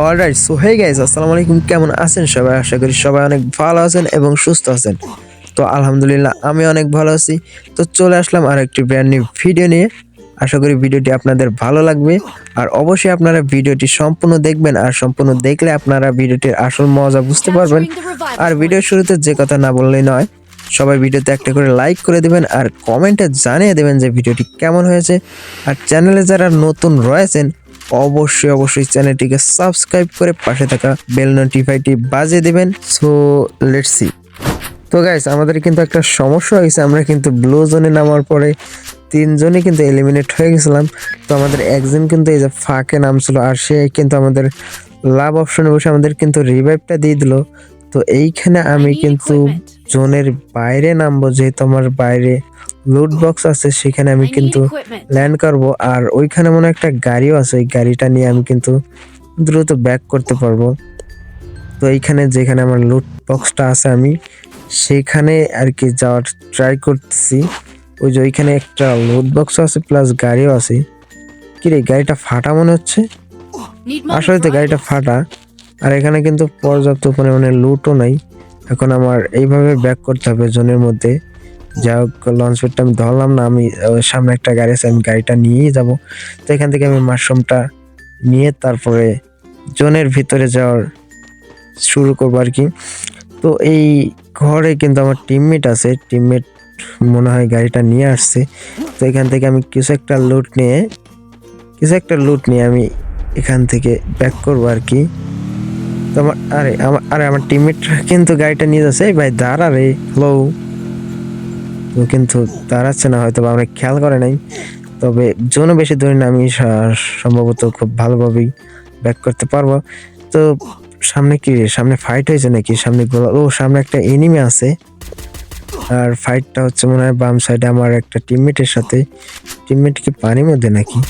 Alright so hey guys আসসালামু আলাইকুম। কেমন আছেন সবাই? আশা করি সবাই অনেক ভালো আছেন এবং সুস্থ আছেন। তো আলহামদুলিল্লাহ, আমি অনেক ভালো আছি। তো চলে আসলাম আর একটি ব্র্যান্ড নিউ ভিডিও নিয়ে। আশা করি ভিডিওটি আপনাদের ভালো লাগবে। আর অবশ্যই আপনারা ভিডিওটি সম্পূর্ণ দেখবেন। আর সম্পূর্ণ দেখলে আপনারা ভিডিওটির আসল মজা বুঝতে পারবেন। আর ভিডিওর শুরুতে যে কথা না বললেই নয়, সবাই ভিডিওতে একটা করে লাইক করে দিবেন। আর কমেন্টে জানিয়ে দেবেন যে ভিডিওটি কেমন হয়েছে। আর চ্যানেলে যারা নতুন রয়েছেন অবশ্যই অবশ্যই চ্যানেলটিকে সাবস্ক্রাইব করে পাশে থাকা বেল নোটিফাইটি বাজিয়ে দেবেন। সো লেটস সি তো গাইস আমাদের কিন্তু একটা সমস্যা হয়েছে। আমরা কিন্তু ব্লু জোনে নামার পরে তিনজনই কিন্তু এলিমিনেট হয়ে গেছিলাম। তো আমাদের একজন কিন্তু এই যে ফাঁকে নামছিল আর সে কিন্তু আমাদের লাভ অপশনে বসে আমাদের কিন্তু রিভাইভটা দিয়ে দিল। তো এইখানে আমি কিন্তু জোনের বাইরে নামবো যেহেতু আমার বাইরে লুট বক্স আছে সেখানে আমি কিন্তু ল্যান্ড করব। আর ওইখানে মনে হয় একটা গাড়িও আছে ওই গাড়িটা নিয়ে আমি কিন্তু দ্রুত ব্যাক করতে পারব। তো এইখানে যেখানে আমার লুট বক্সটা আছে আমি সেখানে আর কি যাওয়ার ট্রাই করতেছি। ওই যে ওইখানে একটা লুট বক্স আছে প্লাস গাড়িও আছে। কি রে গাড়িটা ফাটা মনে হচ্ছে? আসলে তো গাড়িটা ফাটা। আর এখানে কিন্তু পর্যাপ্ত পরিমাণে লুটও নাই। এখন আমার এইভাবে ব্যাক করতে হবে জোনের মধ্যে। যা হোক লঞ্চ প্যাডটা আমি ধরলাম না, আমি সামনে একটা গাড়ি আছে, আমি গাড়িটা নিয়েই যাব। তো এখান থেকে আমি মাশরুমটা নিয়ে তারপরে জোনের ভিতরে যাওয়ার শুরু করব আর কি। তো এই ঘরে কিন্তু আমার টিমমেট আছে টিমমেট মনে হয় গাড়িটা নিয়ে আসছে। তো এখান থেকে আমি কিছু একটা লুট নিয়ে, কিছু একটা লুট নিয়ে আমি এখান থেকে ব্যাক করব আর কি। তো আমার, আরে আমার আরে, আমার টিমমেট কিন্তু গাড়িটা নিয়ে যাচ্ছে ভাই, দাঁড়া রে হ্যালো কিন্তু দাঁড়াচ্ছে না হয়তো বা আমরা খেয়াল করে নাই। তবে জোনও বেশি ধরি না আমি সম্ভবত খুব ভালোভাবেই ব্যাক করতে পারব। তো সামনে কি? সামনে ফাইট হয়েছে নাকি? সামনে গোলা, ও, সামনে একটা এনিমি আছে। আর ফাইটটা হচ্ছে মনে হয় বাম সাইডে আমার একটা টিমমেটের সাথে। টিমমেট কি পানির মধ্যে নাকি?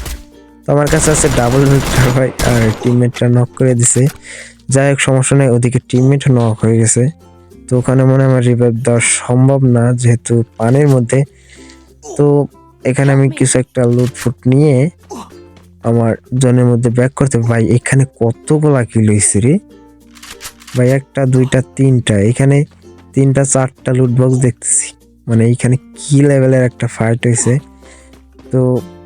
তো আমার কাছে আছে ডাবল ভিক্টর ভাই, আর টিমমেটটা নক করে দিছে। যাই হোক, সমস্যা নেই, ওদিকে টিমমেট নক হয়ে গেছে। তো ওখানে মনে আমার রিভাইভ দেওয়া সম্ভব না, যেহেতু পানির মধ্যে, তো এখানে আমি কিছু একটা লুটফুট নিয়ে আমার জনের মধ্যে ব্যাক করতে ভাই, এখানে কতগুলা কিলো হয়েছে রে? ভাই, একটা, দুইটা, তিনটা, এখানে তিনটা, চারটা লুট বক্স দেখতেছি। মানে এইখানে কি লেভেলের একটা ফাইট হয়েছে তো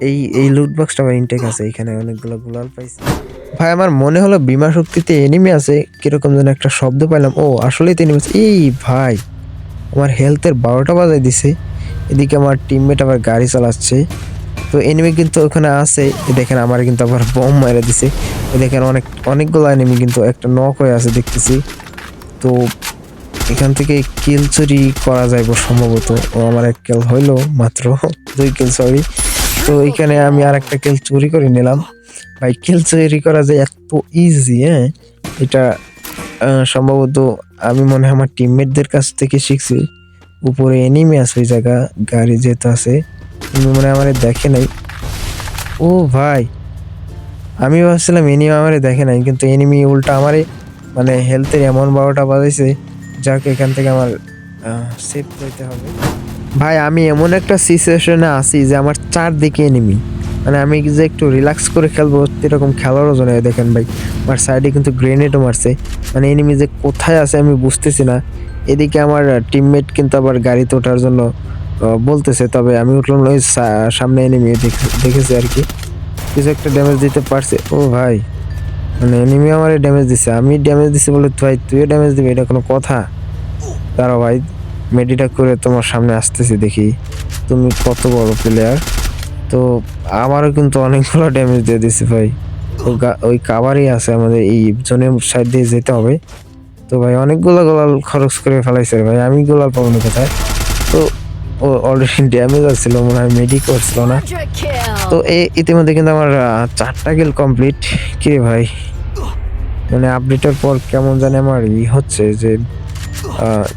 এই এই লুট বক্সটা ভাই ইনটেক আছে, এখানে অনেকগুলো গুলাল পাইছি। ভাই, আমার মনে হলো বিমা শক্তিতে এনিমি আছে, কীরকম যেন একটা শব্দ পাইলাম। ও, আসলেই তো এনিমি আছে। এই ভাই, আমার হেলথের বারোটা বাজায় দিছে। এদিকে আমার টিমমেট আবার গাড়ি চালাচ্ছে। তো এনিমি কিন্তু ওখানে আছে। দেখেন, আমার কিন্তু আবার বম মেরে দিছে। দেখেন, অনেক, অনেকগুলো এনিমি কিন্তু একটা নক হয়ে আছে, দেখতেছি। তো এখান থেকে কিল চুরি করা যাইব সম্ভবত। ও আমার এক কিল হইল মাত্র। দুই কিল সরি তো এখানে আমি আর একটা কিল চুরি করে নিলাম। ভাই কিল চুরি করা যায় এত ইজি হ্যাঁ? এটা সম্ভবত আমি মনে হয় আমার টিমমেটদের কাছ থেকে শিখছি। উপরে এনিমি আছে ওই জায়গা, গাড়ি যেতে আছে কিন্তু মনে আমার দেখে নাই। ও ভাই, আমি ভাবছিলাম এনিমি আমারে দেখে নাই, কিন্তু এনিমি উল্টা আমারে মানে হেলথের এমন বারোটা বাজাইছে, যাক, এখান থেকে আমার সেফ যেতে হবে। ভাই, আমি এমন একটা সিচুয়েশনে আছি যে আমার চারদিকে এনিমি মানে আমি যে একটু রিল্যাক্স করে খেলব, এরকম খেলারও জন্য দেখেন ভাই, আমার সাইডে কিন্তু গ্রেনেডও মারছে। মানে এনিমি যে কোথায় আছে আমি বুঝতেছি না। এদিকে আমার টিমমেট কিন্তু আবার গাড়িতে ওঠার জন্য বলতেছে, তবে আমি উঠলাম ওই সামনে এনিমি দেখেছি আর কি। কিছু একটা ড্যামেজ দিতে পারছে। ও ভাই মানে এনিমি আমার ড্যামেজ দিছে। আমি ড্যামেজ দিছি বলে ভাই, তুইও ড্যামেজ দিবি, এটা কোনো কথা? দাঁড়াও ভাই মেডিটা করে তোমার সামনে আসতেছি দেখি, তুমি কত বড় প্লেয়ার তো আমারও কিন্তু অনেকগুলো ড্যামেজ দিয়ে দিছি ভাই। ওই কাভারই আছে আমাদের এই জোনের সাইড দিয়ে যেতে হবে। তো ভাই অনেকগুলো গোলাল খরচ করে ফেলাইছে ভাই, আমি গোলাল পাবো না কোথায়? তো ও অলরেডি ড্যামেজ আসছিল মনে হয় মেডি করছিল না। তো এই ইতিমধ্যে কিন্তু আমার চারটা গেল কমপ্লিট কি ভাই? মানে আপডেটের পর কেমন জানি আমার ই হচ্ছে যে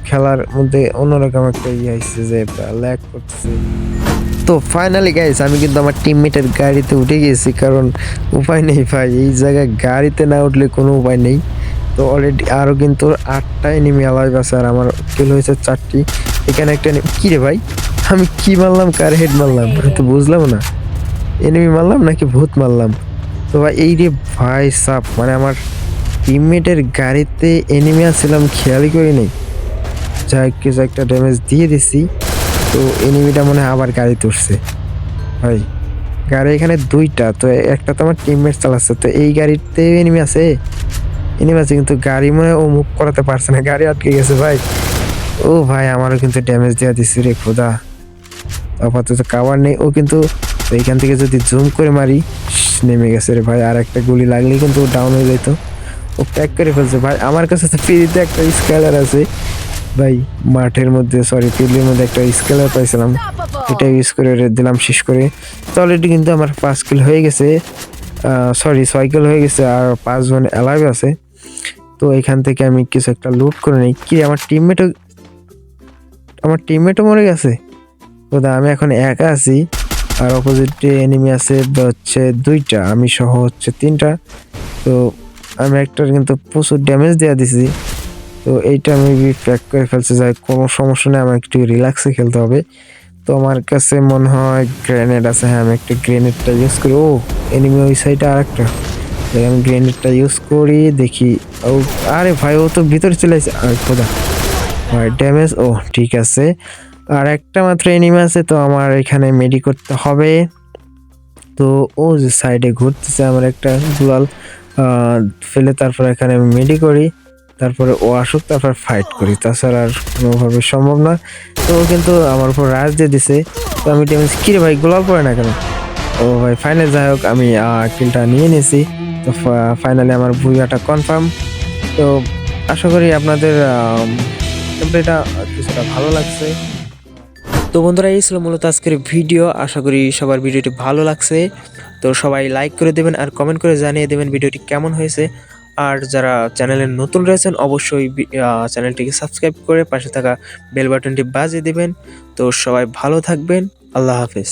খেলার মধ্যে অন্যরকম একটা ইয়ে আসছে যে ল্যাগ করতেছে। তো ফাইনালি গাইস আমি কিন্তু আমার টিমমেটের গাড়িতে উঠে গেছি কারণ উপায় নেই ভাই এই জায়গায় গাড়িতে না উঠলে কোনো উপায় নেই। তো অলরেডি আরও কিন্তু আটটা এনিমি আলাইভ আছে আর আমার কিল হয়েছে চারটি। এখানে একটা কি রে ভাই? আমি কি মারলাম? কার হেড মারলাম? তো বুঝলাম না। এনিমি মারলাম নাকি ভূত মারলাম? তো ভাই এই রে ভাই সাপ মানে আমার টিমমেটের গাড়িতে এনিমি আসছিলাম খেয়ালই করি নাই যাই কিছু একটা ড্যামেজ দিয়ে দিছি। তো এনিমিটা মনে হয় আবার গাড়ি তুলছে ভাই, গাড়ি এখানে দুইটা, তো একটা তো আমার টিমমেট চালাচ্ছে। তো এই গাড়িতে এনিমি আছে? এনিমি আছে, কিন্তু গাড়ি মনে হয় ও মুভ করাতে পারছে না। গাড়ি আটকে গেছে, ভাই। ও ভাই, আমারও কিন্তু ড্যামেজ দেওয়া দিচ্ছে রে খোদা। আপাতত কাভার নেই। ও কিন্তু এইখান থেকে যদি জুম করে মারি নেমে গেছে রে ভাই। আর একটা গুলি লাগলেই কিন্তু ডাউন হয়ে যেত ও প্যাক করে ফেলছে। ভাই আমার কাছে তো ফ্রিতে একটা স্কেলার আছে। ভাই মাঠের মধ্যে সরি ফিল্ডের মধ্যে একটা স্কেলার পাইছিলাম। এটা ইউজ করে দিলাম শেষ করে। তো অলরেডি কিন্তু আমার পাঁচ কিল হয়ে গেছে। সরি ছয় কিল হয়ে গেছে আর পাঁচজন অ্যালাইভ আছে। তো এখান থেকে আমি কিছু একটা লুট করে নিই। কি আমার টিমমেটও আমার টিমমেটও মরে গেছে? ওদা আমি এখন একা আছি। আর অপোজিটে এনিমি আছে হচ্ছে দুইটা। আমি সহ হচ্ছে তিনটা। তো আমি একটার কিন্তু প্রচুর ড্যামেজ দেওয়া দিছি। তো এইটা আমি প্যাক করে ফেলছে যাই কোনো সমস্যা নেই আমার একটু রিল্যাক্সে খেলতে হবে। তো আমার কাছে মনে হয় গ্রেনেড আছে হ্যাঁ আমি একটা গ্রেনেডটা ইউজ করি। ও এনিমি ওই সাইডে আর একটা আমি গ্রেনেডটা ইউজ করি দেখি। ও আরে ভাই ও তো ভিতরে চলে আসছে আর খোদা। ভাই ড্যামেজ ও ঠিক আছে। আর একটা মাত্র এনিমি আছে তো আমার এখানে মেডি করতে হবে। তো ও যে সাইডে ঘুরতেছে আমার একটা আহ, ফেলে তারপর এখানে আমি মেডি করি, তারপরে ও আসুক, তারপর ফাইট করি। তাছাড়া আর কোনোভাবে সম্ভব না। তো কিন্তু আমার উপর রাজ দিয়ে দিছে। তো আমি ড্যামেজ কি রে ভাই, গোলাপ পড়ে না কেন? ও ভাই ফাইনাল যাই হোক, আমি কিলটা নিয়ে নিয়েছি তো ফাইনালি আমার ভুইয়াটা কনফার্ম তো আশা করি আপনাদের এটা কিছুটা ভালো লাগছে। তো বন্ধুরা, এই ছিল মূলত আজকের ভিডিও আশা করি সবার ভিডিওটি ভালো লাগছে। তো সবাই লাইক করে দেবেন আর কমেন্ট করে জানিয়ে দেবেন ভিডিওটি কেমন হয়েছে। আর যারা চ্যানেলে নতুন রয়েছেন, অবশ্যই চ্যানেলটিকে সাবস্ক্রাইব করে পাশে থাকা বেল বাটনটি বাজিয়ে দেবেন। তো সবাই ভালো থাকবেন। আল্লাহ হাফেজ।